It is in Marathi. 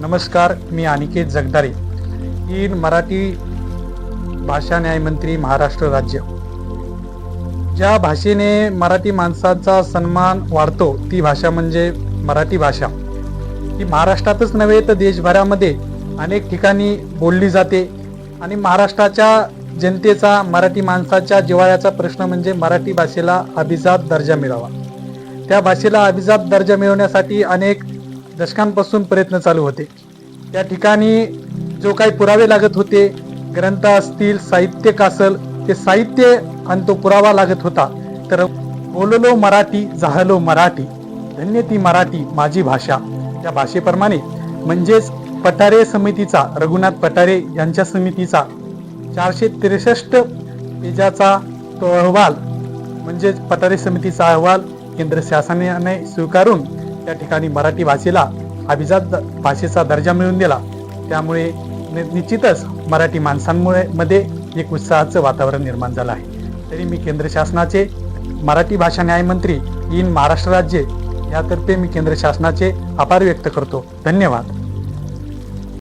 नमस्कार मी अनिकेत जगदारे इन मराठी भाषा न्यायमंत्री महाराष्ट्र राज्य. ज्या भाषेने मराठी माणसाचा सन्मान वाढतो ती भाषा म्हणजे मराठी भाषा. ही महाराष्ट्रातच नव्हे तर देशभरामध्ये अनेक ठिकाणी बोलली जाते. आणि महाराष्ट्राच्या जनतेचा मराठी माणसाच्या जिवाळ्याचा प्रश्न म्हणजे मराठी भाषेला अभिजात दर्जा मिळावा. त्या भाषेला अभिजात दर्जा मिळवण्यासाठी अनेक दशकांपासून प्रयत्न चालू होते. त्या ठिकाणी जो काही पुरावे लागत होते ग्रंथ असतील साहित्य असल ते साहित्य आणि तो पुरावा लागत होता. तर बोललो मराठी झालो मराठी. धन्य ती मराठी माझी भाषा. त्या भाषेप्रमाणे म्हणजेच पठारे समितीचा रघुनाथ पठारे यांच्या समितीचा चारशे त्रेसष्ट पेजाचा तो अहवाल म्हणजेच पठारे समितीचा अहवाल केंद्र शासनाने स्वीकारून त्या ठिकाणी मराठी भाषेला अभिजात द- भाषेचा दर्जा मिळवून दिला. त्यामुळे नि- निश्चितच मराठी माणसांमुळे मध्ये एक उत्साहाचं वातावरण निर्माण झालं आहे. तरी मी केंद्र शासनाचे मराठी भाषा न्यायमंत्री इन महाराष्ट्र राज्य यातर्फे मी केंद्र शासनाचे आभार व्यक्त करतो. धन्यवाद.